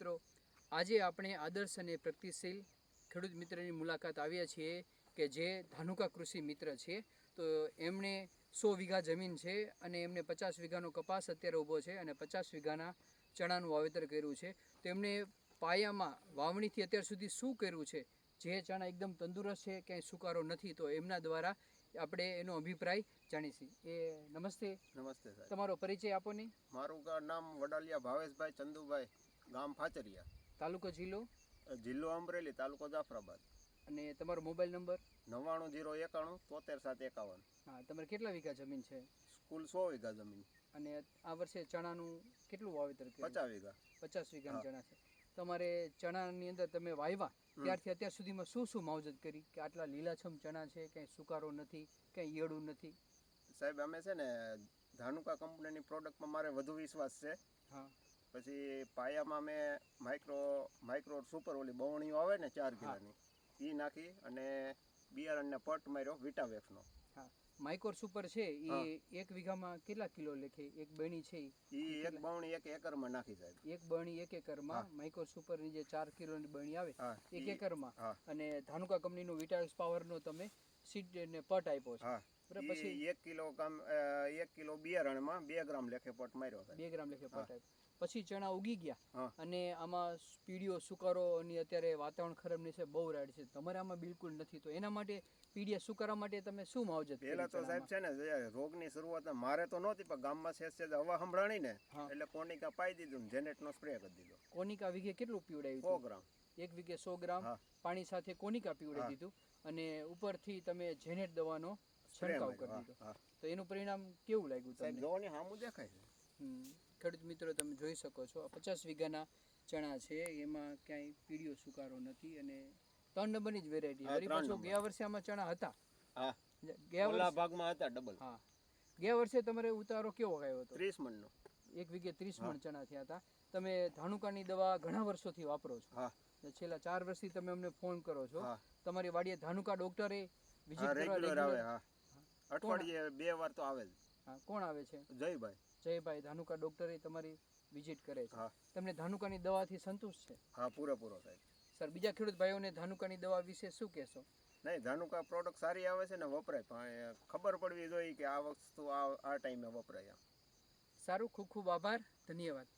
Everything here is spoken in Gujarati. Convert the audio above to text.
મિત્રો આજે આપણે આદર્શ અને પ્રગતિશીલ ખેડૂત મિત્રની મુલાકાત આવ્યા છીએ કે જે ધાનુકા કૃષિ મિત્ર છે. તો એમણે સો વીઘા જમીન છે અને એમને પચાસ વીઘાનો કપાસ અત્યારે ઊભો છે અને પચાસ વીઘાના ચણાનું વાવેતર કર્યું છે. તો એમણે પાયામાં વાવણીથી અત્યાર સુધી શું કર્યું છે? જે ચણા એકદમ તંદુરસ્ત છે ક્યાંય સુકારો નથી તો એમના દ્વારા આપણે એનો અભિપ્રાય જાણીશું. એ નમસ્તે. નમસ્તે તમારો પરિચય આપો ને. મારું નામ વડાલિયા ભાવેશભાઈ ચંદુભાઈ. ગામ ફાચરિયા. તાલુકો જિલ્લો? જિલ્લો અમરેલી તાલુકો જાફરાબાદ. અને તમારો મોબાઈલ નંબર? નવ્વાણું જીરો એકાણું તોતેર સાત એકાવન. હા તમારે કેટલા વીઘા જમીન છે? સ્કૂલ સો વીઘા જમીન. અને આ વર્ષે ચણાનું કેટલું વાવેતર કર્યું? પચાસ વીઘા. પચાસ વીઘા ચણા છે. તમારે ચણાની અંદર તમે વાવ્યા ત્યારથી અત્યાર સુધીમાં શું શું માવજત કરી? કે આટલા લીલાછમ ચણા છે ક્યાંય સુકારો નથી ક્યાંય ઈયળું નથી? સાહેબ અમે છે ને ધાનુકા કંપનીની પ્રોડક્ટમાં મારે વધુ વિશ્વાસ છે. હા. પછી પાયામાં મેં માઇક્રો માઇક્રો સુપર ઓલી બવણીઓ આવે ને ચાર કિલોની એ નાખી અને બિયારણને પટ માર્યો વિટાવેક્સનો. માઇકોર સુપર છે એ એક વીઘામાં કેટલા કિલો લેખે? એક બણી છે એ એક બવણી એક એકરમાં નાખી સાહેબ. એક બણી એક એકરમાં માઇકોર સુપરની જે ચાર કિલોની બણી આવે એક એકરમાં. અને ધાનુકા કંપનીનું વિટાવેક્સ પાવરનો તમે સીડ ને પટ આપ્યો છે. બરાબર, પછી- એક કિલો કામ એક કિલો બિયારણમાં બે ગ્રામ લેખે પટ માર્યો બે ગ્રામ લેખે પટ આપ્યો. પછી ચણા ઉગી ગયા. અને આમાં પીડીઓ સુકારોની અત્યારે વાતાવરણ ખરાબની છે બહુ રાડ છે. તમારે આમાં બિલકુલ નથી. તો એના માટે પીડીયા સુકારા માટે તમે શું માવજત પેલા તો સાહેબ છે ને રોગની શરૂઆત મારે તો નહોતી પણ ગામમાં છે છે હવા સંભળાણી ને એટલે કોનિકા પાઈ દીધું જેનેટ નો સ્પ્રે કરી દીધો. કોનિકા વીઘે કેટલું પીવડાવ્યું સો ગ્રામ. એક વીઘે સો ગ્રામ. પાણી સાથે કોનિકા પીવડાવી દીધું. અને ઉપરથી તમે જેનેટ દવાનો છંટકાવ કરી દીધો. તો એનું પરિણામ કેવું લાગ્યું તમને? જોવાની સામું દેખાય છે. ખેડૂત મિત્રો તમે જોઈ શકો છો. પચાસ વીઘાના ચણા છે. એમાં ક્યાંય પીળીઓ સુકારો નથી અને ત્રણ નંબરની જ વેરાયટી વળી પાછો ગયા વર્ષે આમાં ચણા હતા. હા. ગયા વર્ષે ભાગમાં હતા ડબલ હા. ગયા વર્ષે તમારે ઉતારો કેવો આવ્યો હતો? ત્રીસ મણનો. એક વીઘે ત્રીસ મણ ચણા થયા હતા. તમે ધાણુકાની દવા ઘણા વર્ષોથી વાપરો છો. હા. છેલ્લા ચાર વર્ષથી તમે અમને ફોન કરો છો. તમારી વાડીએ ધાનુકા ડોક્ટરે વિઝિટ કરવા રેગ્યુલર આવે હા. અઠવાડિયે બે વાર તો આવે હા કોણ આવે છે? જયભાઈ. જયભાઈ ધાનુકા ડોક્ટરે તમારી વિઝિટ કરે છે. તમને ધાનુકાની દવાથી સંતુષ્ટ છે? હા પૂરેપૂરો સાહેબ. સર બીજા ખેડૂત ભાઈઓને ધાનુકાની દવા વિશે શું કહેશો? નહીં ધાનુકા પ્રોડક્ટ સારી આવે છે ને વપરાય પણ ખબર પડવી જોઈએ કે આ વસ્તુ આ આ ટાઈમે વપરાય સારું ખૂબ ખૂબ આભાર ધન્યવાદ.